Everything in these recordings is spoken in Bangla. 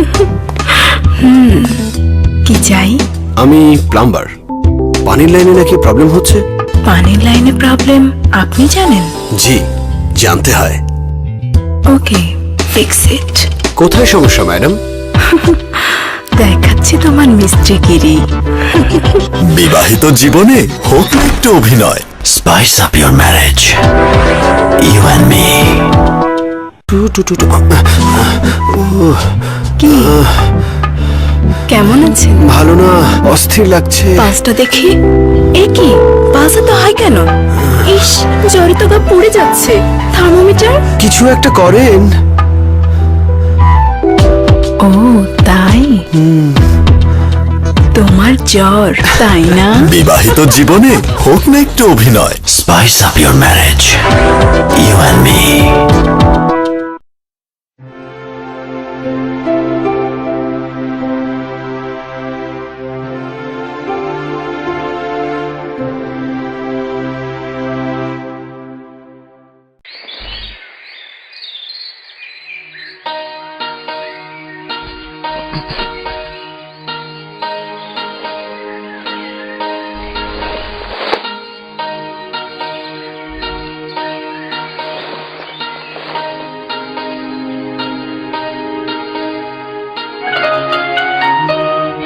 কি চাই? আমি প্লাম্বার। পানির লাইনে নাকি প্রবলেম হচ্ছে? পানির লাইনে প্রবলেম আপনি জানেন? জি জানতে হয়। ওকে ফিক্স ইট কোথায় সমস্যা ম্যাডাম? দেখাচ্ছি তোমার মিস্ত্রিগিরি বিবাহিত জীবনে হোক না একটু অভিনয়। Spice up your marriage you and me কি? কেমন আছেন? ভালো না অস্থির লাগছে। পাঁচটা দেখি? এ কি? পাঁচা তো হয় কেন? ইস জ্বরে তো গা পড়ে যাচ্ছে। থার্মোমিটার কিছু একটা করেন। ও তাই? তোমার জ্বর তাই না? বিবাহিত জীবনে হোক না একটু অভিনয় spice up your marriage you and me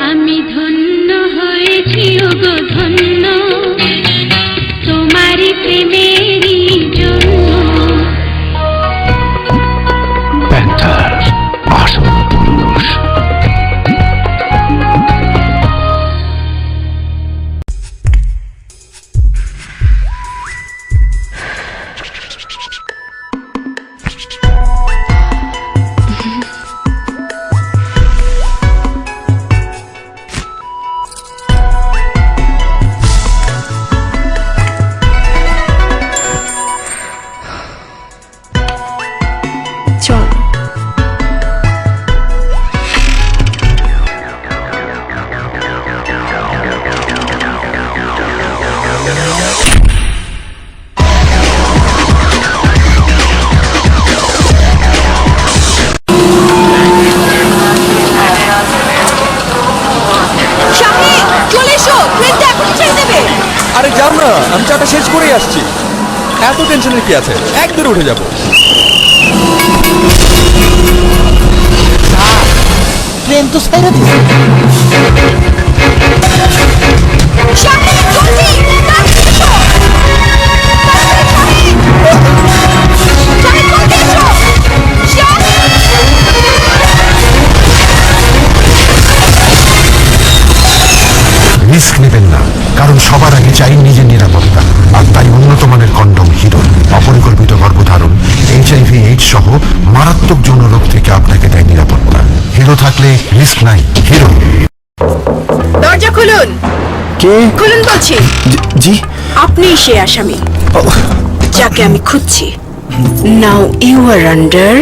আমি ধন্য হয়েছি গো ধন্য আরে যাও না আমি চাটা শেষ করেই আসছি। এত টেনশনের কি আছে? একদম উঠে যাব। ট্রেন তো সাইরা দিছে সবার আগে চাই নিজের নিরাপত্তা। আর তাই উন্নত মানের কন্ডম হিরো অপরিকল্পিত গর্ভধারণ এইচআইভি এইডস সহ মারাত্মক যৌন রোগ থেকে আপনাকে দেয় নিরাপত্তা। হিরো থাকলে রিস্ক নাই। হিরো। দরজা খুলুন। কে? খুলুন বলছি। জি আপনি সে আসামি। যাকে আমি খুঁজছি। Now you are under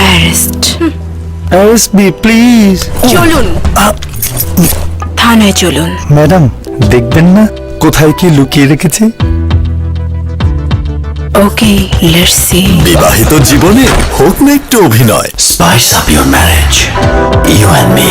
arrest arrest me please চলুন। থানায় চলুন। ম্যাডাম দেখবেন না? কোথায় কি লুকিয়ে রেখেছে? ওকে লেটস সি বিবাহিত জীবনে হোক না একটু অভিনয় spice up your marriage you and me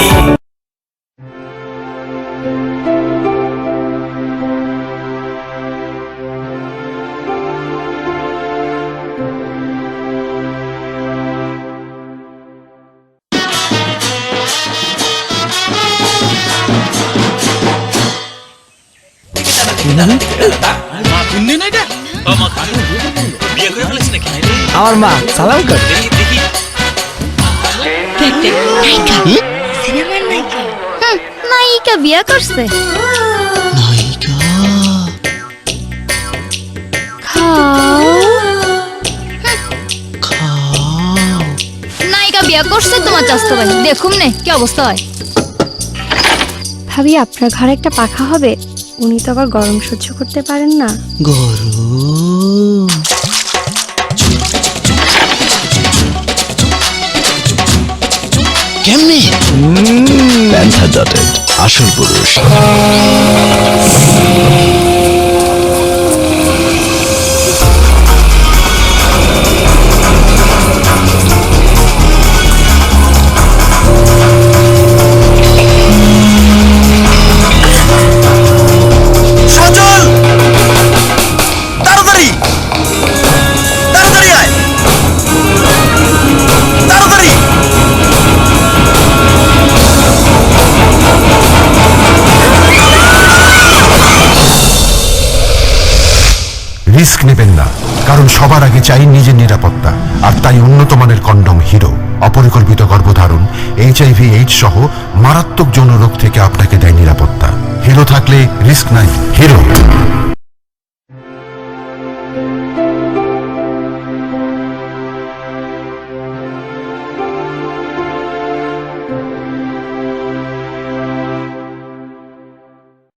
আমার মা সালাম কর। নায়িকা বিয়া করছে। নায়িকা? বিয়া করছে তোমার চাস্তো ভাই। দেখুম নে কি অবস্থা হয়? ভাবি আপনার ঘরে একটা পাখা হবে? উনি তো আবার গরম সহ্য করতে পারেন না। কেমনি? প্যান্থার ডটেড আসল পুরুষ। রিস্ক নেবেন না, কারণ সবার আগে চাই নিজের নিরাপত্তা, আর তাই উন্নত মানের কন্ডম হিরো, অপরিকল্পিত গর্ভধারণ, এইচআইভি, এইডস সহ মারাত্মক যৌন রোগ থেকে আপনাকে দেয় নিরাপত্তা। হিরো থাকলে রিস্ক নাই, হিরো।